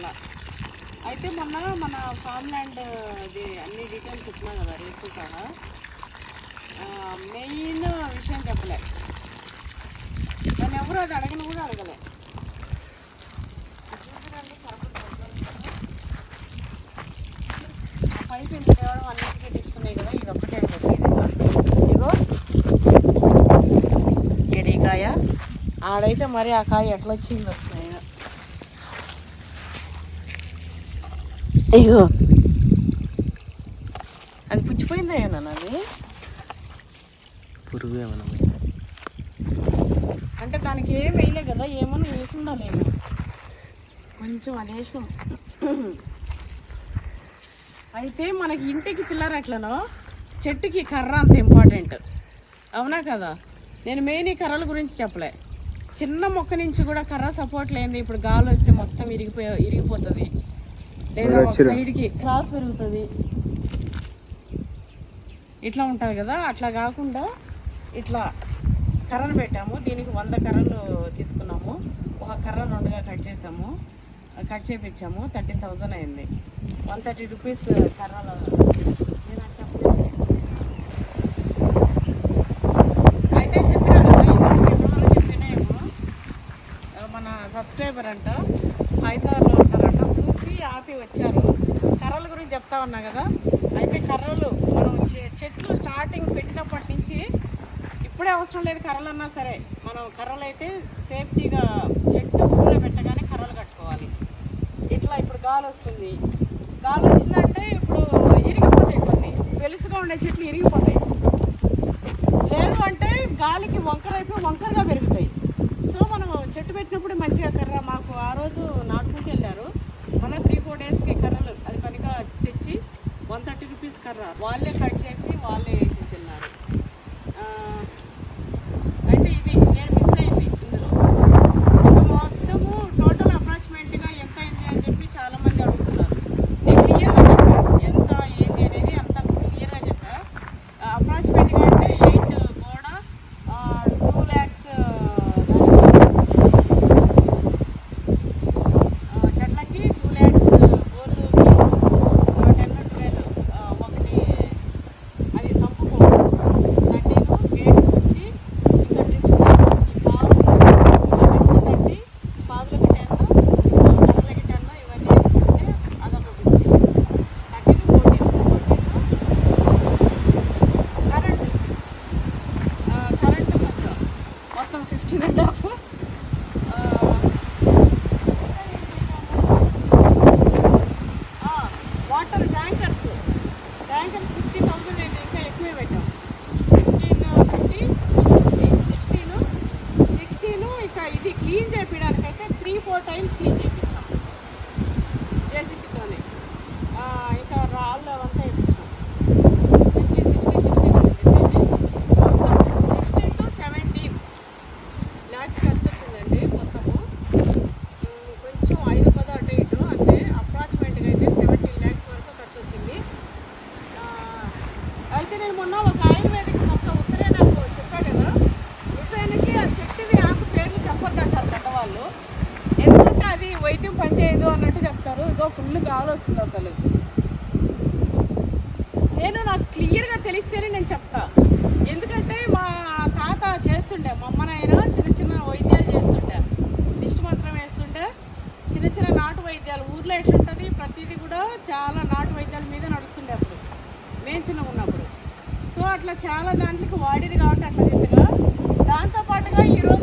కూడా. అయితే మొన్న మన ఫామ్ ల్యాండ్ అది అన్ని డీటెయిల్స్ చెప్పినా కదా రేపు సహా మెయిన్ విషయం చెప్పలే. నన్ను ఎవరు అది అడగను కూడా అడగలే. చూసారండి పైపు ఇంత తేవడం అన్నిటికీ టిప్స్ ఉన్నాయి కదా ఇది ఒక్కటే అని ఇదిగో. ఇది ఆడైతే మరి ఆ కాయ ఎట్లా వచ్చిందో. అయ్యో. అది పుచ్చిపోయిందా ఏమన్నా అది పురుగు ఏమన్నా అంటే దానికి ఏం వేయలే కదా ఏమన్నా వేసి ఉండాలేమో కొంచెం అది వేసినాం. అయితే మనకి ఇంటికి పిల్లర్ ఎట్లనో చెట్టుకి కర్ర అంత ఇంపార్టెంట్ అవునా కదా? నేను మెయిన్ ఈ కర్రల గురించి చెప్పలే. చిన్న మొక్క నుంచి కూడా కర్ర సపోర్ట్ లేనిది ఇప్పుడు గాలి వస్తే మొత్తం ఇరిగిపోయి ఇరిగిపోతుంది. లేదా ఒక సైడ్కి క్రాస్ పెరుగుతుంది. ఇట్లా ఉంటుంది కదా అట్లా కాకుండా ఇట్లా కర్రలు పెట్టాము. దీనికి వంద కర్రలు తీసుకున్నాము. ఒక కర్ర రెండుగా కట్ చేసాము. కట్ చేపించాము థర్టీన్ థౌజండ్ అయింది. వన్ థర్టీ రూపీస్ కర్రలు. అయితే చెప్పినా కదా మన సబ్స్క్రైబర్ అంట హైదరాబాద్లో ఆపి వచ్చారు. కర్రల గురించి చెప్తా ఉన్నా కదా? అయితే కర్రలు మనం చె- చెట్లు స్టార్టింగ్ పెట్టినప్పటి నుంచి ఇప్పుడే అవసరం లేదు కర్రలు అన్నా సరే. మనం కర్రలు అయితే సేఫ్టీగా చెట్టు పూల పెట్టగానే కర్రలు కట్టుకోవాలి. ఇట్లా ఇప్పుడు గాలి వస్తుంది. గాలి వచ్చిందంటే ఇప్పుడు ఇరిగిపోతాయి కొన్ని. వెలుసుగా ఉండే చెట్లు ఇరిగిపోతాయి. లేదు అంటే గాలికి వంకరైపోయి వంకరగా పెరుగుతాయి సో మనం చెట్టు పెట్టినప్పుడు మంచిగా కర్ర మాకు ఆ రోజు నాటుకుంటూ వెళ్ళారు మన త్రీ ఫోర్ డేస్కి కర్రలు అది పనిగా తెచ్చి వన్ థర్టీ రూపీస్ కర్ర వాళ్ళే కట్ చేసి వాళ్ళే enough. నేను మొన్న ఒక ఆయుర్వేదిక్ మొత్తం ఉత్తరే నాకు చెప్పా కదా. ఉత్తరానికి ఆ చెట్టువి ఆకు పేర్లు చెప్పొద్దంటారు పెద్దవాళ్ళు. ఎందుకంటే అది వైద్యం పనిచేయదు అన్నట్టు చెప్తారు. ఇదో ఫుల్ కావాలొస్తుంది వస్తుంది అసలు. నేను నాకు క్లియర్గా తెలిస్తేనే నేను చెప్తా. ఎందుకంటే మా తాత చేస్తుండే మా అమ్మనైనా చిన్న చిన్న వైద్యాలు చేస్తుండే. దిష్టి మాత్రం వేస్తుంటే చిన్న చిన్న నాటు వైద్యాలు. ఊర్లో ఎట్లుంటుంది? ప్రతిదీ కూడా చాలా నాటు వైద్యాల మీద నడుస్తుండే అప్పుడు. మేము చిన్నగా ఉన్నప్పుడు. అట్లా చాలా దాంట్లోకి వాడేది కాబట్టి అట్లా చెప్తుగా దాంతోపాటుగా ఈరోజు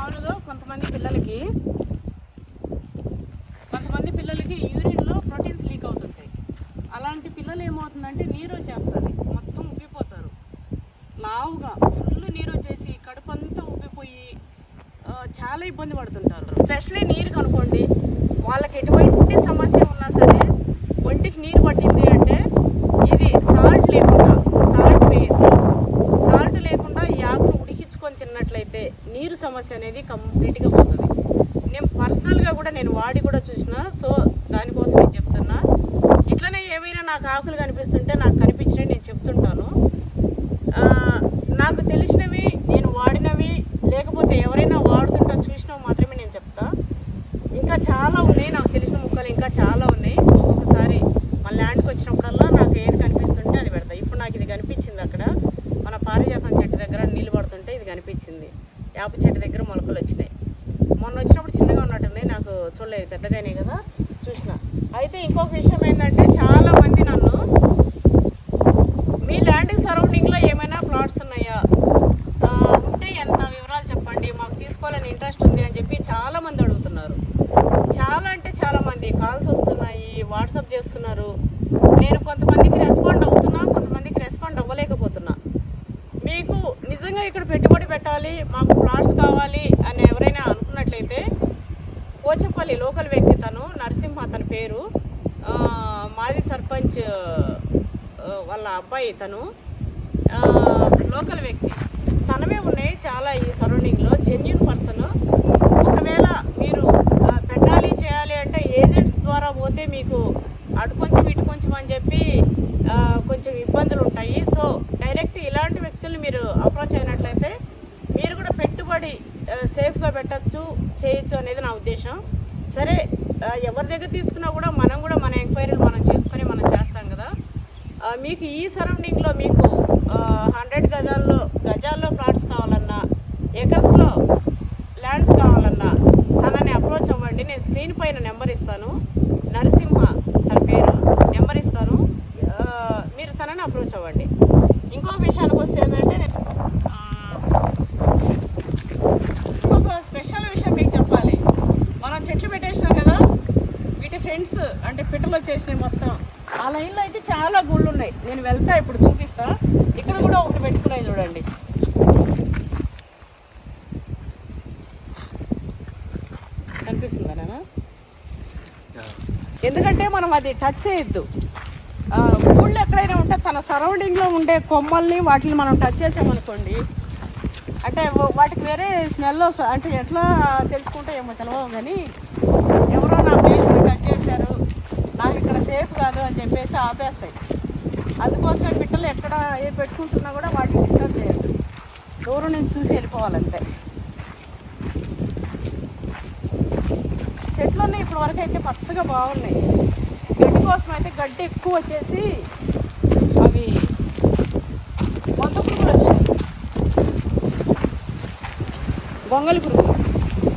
మామూలుగా కొంతమంది పిల్లలకి కొంతమంది పిల్లలకి యూరిన్లో ప్రోటీన్స్ లీక్ అవుతుంటాయి. అలాంటి పిల్లలు ఏమవుతుందంటే నీరు వచ్చేస్తుంది మొత్తం ఉబ్బిపోతారు. లావుగా ఫుల్ నీరు వచ్చేసి కడుపు అంతా ఉబ్బిపోయి చాలా ఇబ్బంది పడుతుంటారు. స్పెషలీ నీరు కనుక్కోండి అనేది కంప్లీట్గా పోతుంది. నేను పర్సనల్గా కూడా నేను వాడి కూడా చూసిన సో దానికోసం నేను చెప్తున్నా ఇట్లనే ఏమైనా నాకు ఆకులు కనిపిస్తుంటే నాకు కనిపించినవి నేను చెప్తుంటాను ఆ, నాకు తెలిసినవి నేను వాడినవి లేకపోతే ఎవరైనా వాడుతుంటా చూసినవి మాత్రమే నేను చెప్తా ఇంకా చాలా ఉన్నాయి నాకు తెలిసిన ముక్కలు ఇంకా చాలా ఉన్నాయి ఒక్కొక్కసారి మన ల్యాండ్కి వచ్చినప్పుడల్లా నాకు ఏది కనిపిస్తుంటే అది పెడతా ఇప్పుడు నాకు ఇది కనిపించింది అక్కడ మన పారిజాతం చెట్టు దగ్గర నీళ్ళు పడుతుంటే ఇది కనిపించింది వేప చెట్టు దగ్గర మొలకలు వచ్చినాయి. మొన్న వచ్చినప్పుడు చిన్నగా ఉన్నట్టున్నాయి నాకు చూడలేదు పెద్దగానే కదా చూసిన. అయితే ఇంకొక విషయం ఏంటంటే చాలా మంది నన్ను మీ ల్యాండ్ సరౌండింగ్లో ఏమైనా ప్లాట్స్ ఉన్నాయా? ఉంటే ఎంత వివరాలు చెప్పండి మాకు తీసుకోవాలని ఇంట్రెస్ట్ ఉంది అని చెప్పి చాలా మంది అడుగుతున్నారు. చాలా అంటే చాలా మంది కాల్స్ వస్తున్నాయి వాట్సాప్ చేస్తున్నారు. నేను కొంతమందికి రెస్పాండ్ అవుతున్నా కొంతమందికి రెస్పాండ్ అవ్వలేకపోతున్నా. మీకు నిజంగా ఇక్కడ పెట్టుబడి పెట్టాలి మాకు ప్లాట్స్ కావాలి అని ఎవరైనా అనుకున్నట్లయితే పోచంపల్లి లోకల్ వ్యక్తి తను నరసింహ తన పేరు. మాజీ సర్పంచ్ వాళ్ళ అబ్బాయి తను. లోకల్ వ్యక్తి. తనవే ఉన్నాయి చాలా ఈ సరౌండింగ్లో జెన్యున్ పర్సన్. ఒకవేళ మీరు పెట్టాలి చేయాలి అంటే ఏజెంట్స్ ద్వారా పోతే మీకు అటు కొంచెం ఇటు కొంచెం అని చెప్పి కొంచెం ఇబ్బందులు ఉంటాయి. సో డైరెక్ట్ ఇలాంటి వ్యక్తులు మీరు అప్రోచ్ అయినట్లయితే మీరు కూడా పెట్టుబడి సేఫ్గా పెట్టచ్చు చేయొచ్చు అనేది నా ఉద్దేశం. సరే ఎవరి దగ్గర తీసుకున్నా కూడా మనం కూడా మన ఎంక్వైరీలు మనం చేసుకొని మనం చేస్తాం కదా. మీకు ఈ సరౌండింగ్లో మీకు హండ్రెడ్ గజాల్లో గజాల్లో ప్లాట్స్ కావాలన్నా ఎకర్స్లో ల్యాండ్స్ కావాలన్నా తనని అప్రోచ్ అవ్వండి. నేను స్క్రీన్ పైన నెంబర్ ఇస్తాను నరసింహ తన పేరు నెంబర్ ఇస్తాను ఆ, మీరు తనని అప్రోచ్ అవ్వండి ఇంకో విషయానికి వస్తే ఏంటంటే నేను, ఆ, ఒక స్పెషల్ విషయం మీకు చెప్పాలి మనం చెట్లు పెట్టేసినాం కదా వీటి ఫ్రెండ్స్ అంటే పిట్టలు వచ్చేసినాయి మొత్తం ఆ లైన్లో అయితే చాలా గుళ్ళు ఉన్నాయి. నేను వెళ్తా ఇప్పుడు చూపిస్తా. ఇక్కడ కూడా ఒకటి పెట్టుకున్నాయి చూడండి. కనిపిస్తుందా నాన్న? ఎందుకంటే మనం అది టచ్ చేయొద్దు. ఊళ్ళో ఎక్కడైనా ఉంటే తన సరౌండింగ్లో ఉండే కొమ్మల్ని వాటిని మనం టచ్ చేసామనుకోండి అంటే వాటికి వేరే స్మెల్ వస్తుంది అంటే ఎట్లా తెలుసుకుంటే ఏమో తెలియదు కానీ ఎవరో నా ఫేస్ని టచ్ చేశారు నాకు ఇక్కడ సేఫ్ కాదు అని చెప్పేసి ఆపేస్తాయి. అందుకోసమే పిట్టలు ఎక్కడ ఏ పెట్టుకుంటున్నా కూడా వాటిని డిస్టర్బ్ చేయద్దు దూరం నుంచి చూసి వెళ్ళిపోవాలంతే. ఉన్నాయి ఇప్పటి వరకు అయితే పచ్చగా బాగున్నాయి. గడ్డి కోసం అయితే గడ్డి ఎక్కువ వచ్చేసి అవి వంద పురుగులు వచ్చాయి. గొంగలి పురుగులు.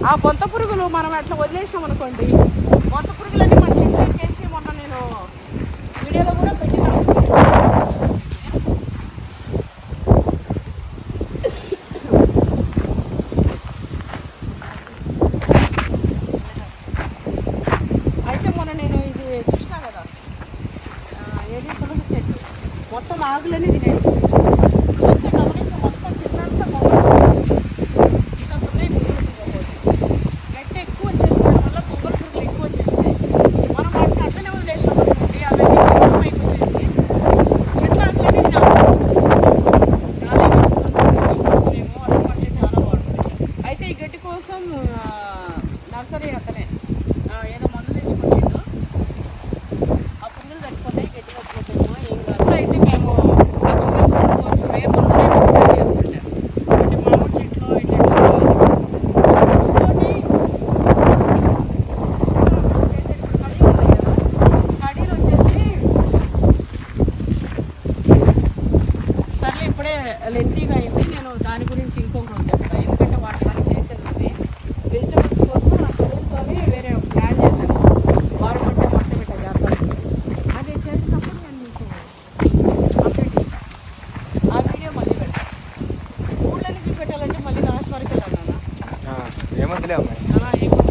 ఆ బొంత పురుగులు మనం అట్లా వదిలేసినాం అనుకోండి బొంత పురుగులన్నీ మన చెట్టు ఎక్కేసి మొన్న నేను వీడియోలో కూడా పెట్టినాను లెంతీగా అయింది. నేను దాని గురించి ఇంకొక రోజు చెప్తాను ఎందుకంటే వాటి పని చేసేది ఉంది వెజిటబుల్స్ కోసం నా పిల్లలతోనే వేరే ప్లాన్ చేశాను వారు పట్టే మొట్ట పెట్ట జాతరకి అది చేసినప్పుడు నేను మీకు అప్డేట్ ఆ వీడియో మళ్ళీ పెడతాను ఊళ్ళో నుంచి పెట్టాలంటే మళ్ళీ లాస్ట్ వరకు వెళ్ళాను ఎక్కువ